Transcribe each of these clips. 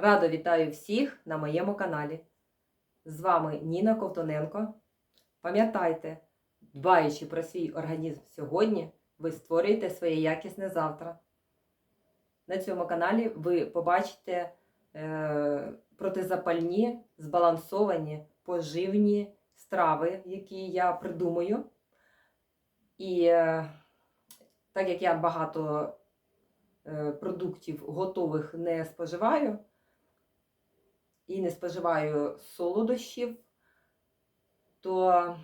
Радо вітаю всіх на моєму каналі. З вами Ніна Ковтоненко. Пам'ятайте, дбаючи про свій організм сьогодні, ви створюєте своє якісне завтра. На цьому каналі ви побачите е, протизапальні, збалансовані, поживні страви, які я придумую. І е, так як я багато е, продуктів готових не споживаю, і не споживаю солодощів, то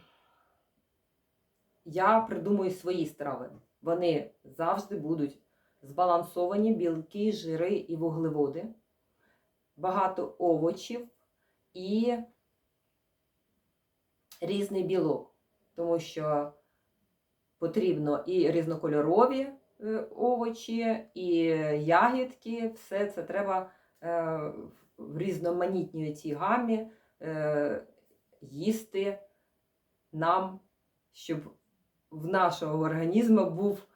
я придумую свої страви. Вони завжди будуть збалансовані білки, жири і вуглеводи, багато овочів і різний білок, тому що потрібно і різнокольорові е, овочі, і ягідки, все це треба е, в різноманітній цій гамі е, їсти нам, щоб в нашого організму був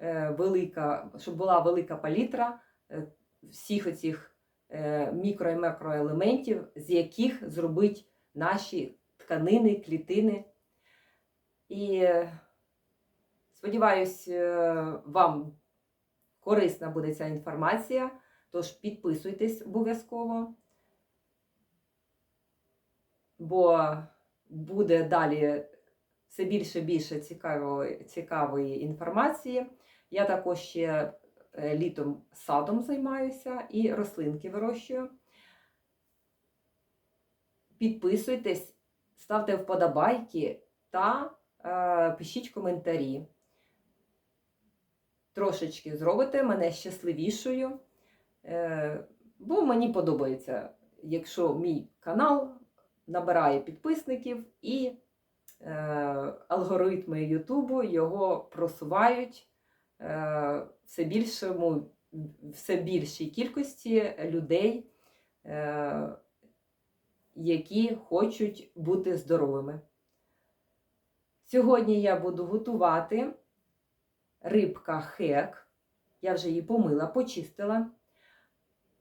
е, велика, щоб була велика палітра е, всіх оцих е, мікро і макроелементів, з яких зробить наші тканини, клітини. І е, сподіваюсь, е, вам корисна буде ця інформація. Тож підписуйтесь обов'язково, бо буде далі все більше більше цікавої, цікавої інформації. Я також ще е, літом садом займаюся і рослинки вирощую. Підписуйтесь, ставте вподобайки та е, пишіть коментарі. Трошечки зробите мене щасливішою. Е, Бо мені подобається, якщо мій канал набирає підписників і е, алгоритми Ютубу його просувають е, все більшому, все більшій кількості людей, які хочуть бути здоровими. Сьогодні я буду готувати рибка хек. Я вже її помила, почистила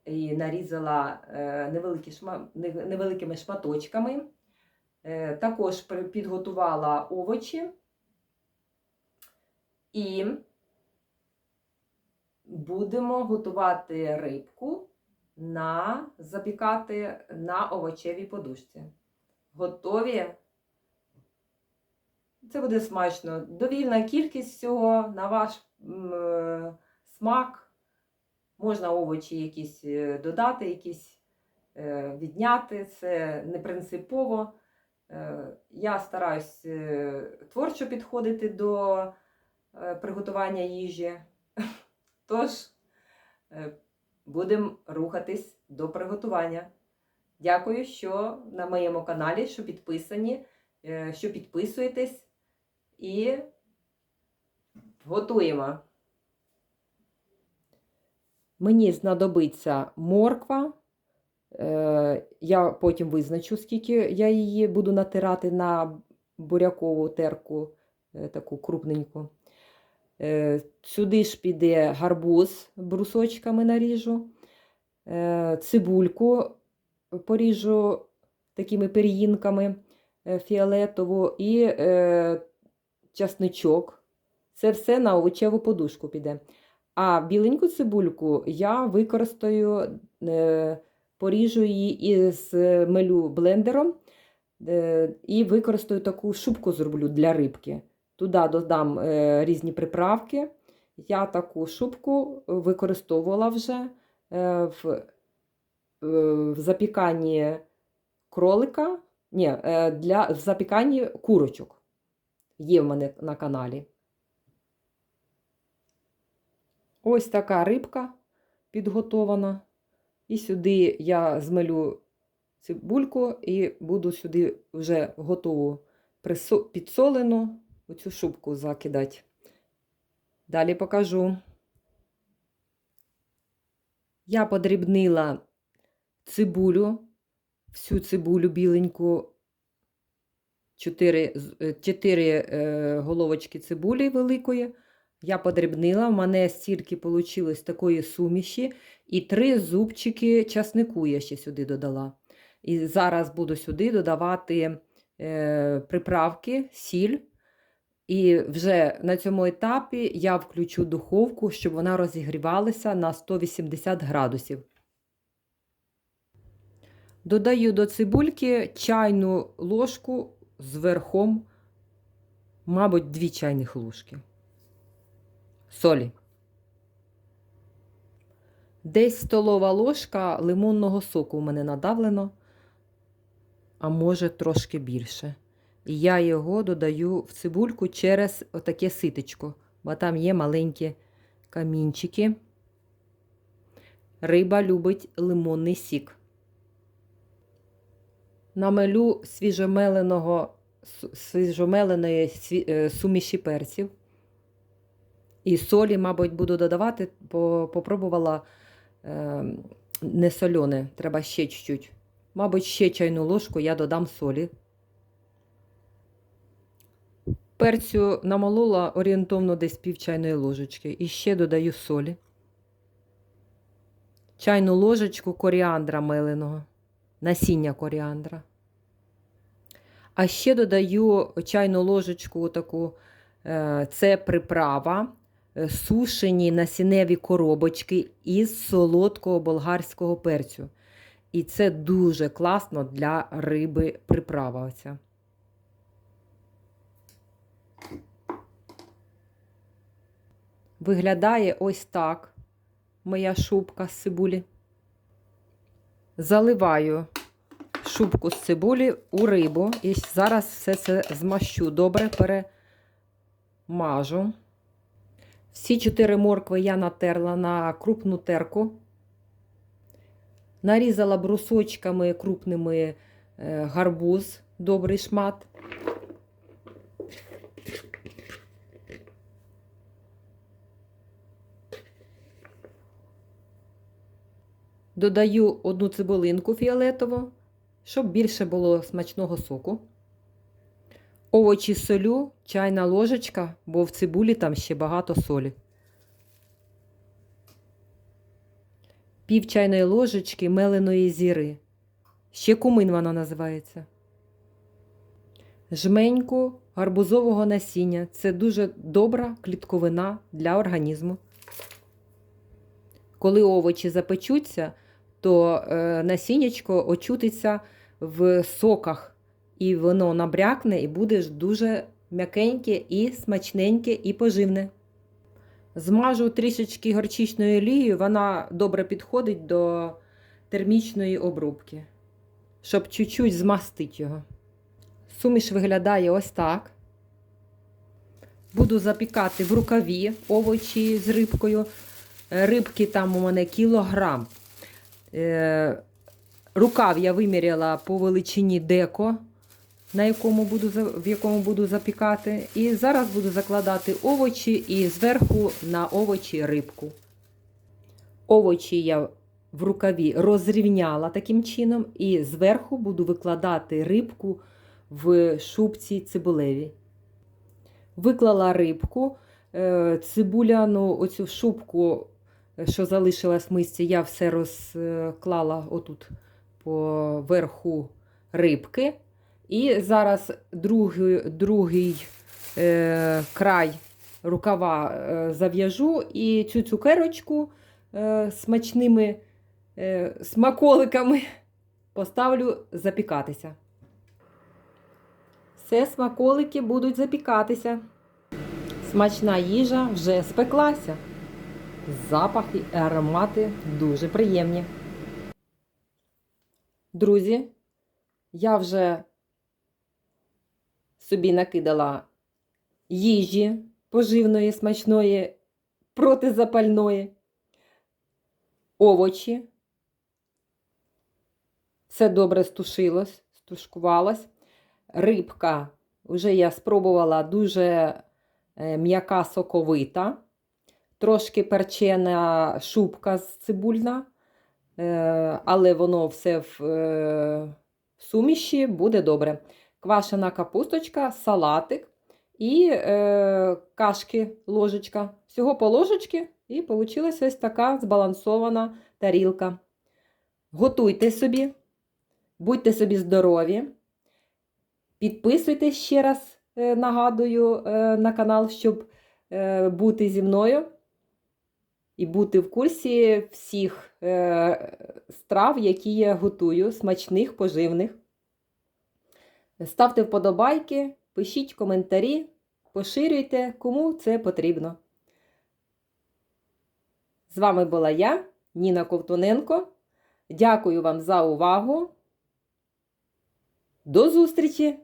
і нарізала е, невеликі шма... невеликими шматочками. Е, Також підготувала овочі і будемо готувати рибку на запікати на овочевій подушці. Готові? Це буде смачно. Довільна кількість всього на ваш е, смак. Можна овочі якісь е, додати, якісь е, відняти. Це не принципово. Е, Я стараюсь творчо підходити до приготування їжі. Тож будемо рухатись до приготування. Дякую, що на моєму каналі, що підписані, що підписуєтесь і готуємо. Мені знадобиться морква. Е, Я потім визначу, скільки я її буду натирати на бурякову терку, е, таку крупненьку. Е, Сюди ж піде гарбуз брусочками наріжу, цибульку поріжу такими пер'їнками фіолетову і часничок. Це все на овочеву подушку піде. А біленьку цибульку я використаю, е, поріжу її із мелю блендером е, і використаю таку шубку зроблю для рибки. Туди додам е, різні приправки. Я таку шубку використовувала вже е, в, е, запіканні кролика, ні, е, для, в запіканні курочок. Є в мене на каналі. Ось така рибка підготована. І сюди я змелю цибульку і буду сюди вже готову підсолену оцю шубку закидати. Далі покажу. Я подрібнила цибулю, всю цибулю біленьку, 4, головочки цибулі великої, Я подрібнила, в мене стільки вийшло такої суміші, і три зубчики часнику я ще сюди додала. І зараз буду сюди додавати е, приправки, сіль. І вже на цьому етапі я включу духовку, щоб вона розігрівалася на 180 градусів. Додаю до цибульки чайну ложку з верхом, мабуть, 2 чайних ложки. Солі. Десь столова ложка лимонного соку у мене надавлено, а може трошки більше. І я його додаю в цибульку через отаке ситечко, бо там є маленькі камінчики. Риба любить лимонний сік. Намелю свіжомеленого, свіжомеленої е, суміші перців. І солі, мабуть, буду додавати, бо попробувала е, не солене, треба ще чуть-чуть. Мабуть, ще чайну ложку я додам солі. Перцю намолола орієнтовно десь пів чайної ложечки. І ще додаю солі. Чайну ложечку коріандра меленого, насіння коріандра. А ще додаю чайну ложечку таку, е, це приправа, сушені насінневі коробочки із солодкого болгарського перцю. І це дуже класно для риби приправа. Оця. Виглядає ось так моя шубка з цибулі. Заливаю шубку з цибулі у рибу і зараз все це змащу. Добре перемажу. Всі чотири моркви я натерла на крупну терку. Нарізала брусочками крупними е, гарбуз, добрий шмат. Додаю одну цибулинку фіолетову, щоб більше було смачного соку. Овочі солю, чайна ложечка, бо в цибулі там ще багато солі. Пів чайної ложечки меленої зіри. Ще кумин вона називається. Жменьку гарбузового насіння. Це дуже добра клітковина для організму. Коли овочі запечуться, то е, насіннячко очутиться в соках, і воно набрякне і буде дуже м'якеньке і смачненьке і поживне. Змажу трішечки горчичною олією, вона добре підходить до термічної обробки, щоб чуть-чуть змастити його. Суміш виглядає ось так. Буду запікати в рукаві овочі з рибкою. Рибки там у мене кілограм. Е, Рукав я виміряла по величині деко, на якому буду, в якому буду запікати. І зараз буду закладати овочі і зверху на овочі рибку. Овочі я в рукаві розрівняла таким чином, і зверху буду викладати рибку в шубці цибулевій. Виклала рибку, е, цибуляну оцю шубку, що залишилась в мисці, я все розклала отут по верху рибки. І зараз другий, другий е, край рукава е, зав'яжу і цю цукерочку е, смачними е, смаколиками поставлю запікатися. Все смаколики будуть запікатися. Смачна їжа вже спеклася. Запахи і аромати дуже приємні. Друзі, я вже собі накидала їжі поживної, смачної, протизапальної, овочі. Все добре стушилось, стушкувалось. Рибка вже я спробувала дуже е, м'яка соковита, трошки перчена шубка з цибульна, е, але воно все е, в суміші буде добре. Квашена капусточка, салатик і е, кашки ложечка. Всього по ложечки, і вийшла ось така збалансована тарілка. Готуйте собі, будьте собі здорові. Підписуйтесь ще раз, е, нагадую, е, на канал, щоб е, бути зі мною і бути в курсі всіх страв, які я готую, смачних, поживних. Ставте вподобайки, пишіть коментарі, поширюйте, кому це потрібно. З вами була я, Ніна Ковтуненко. Дякую вам за увагу. До зустрічі!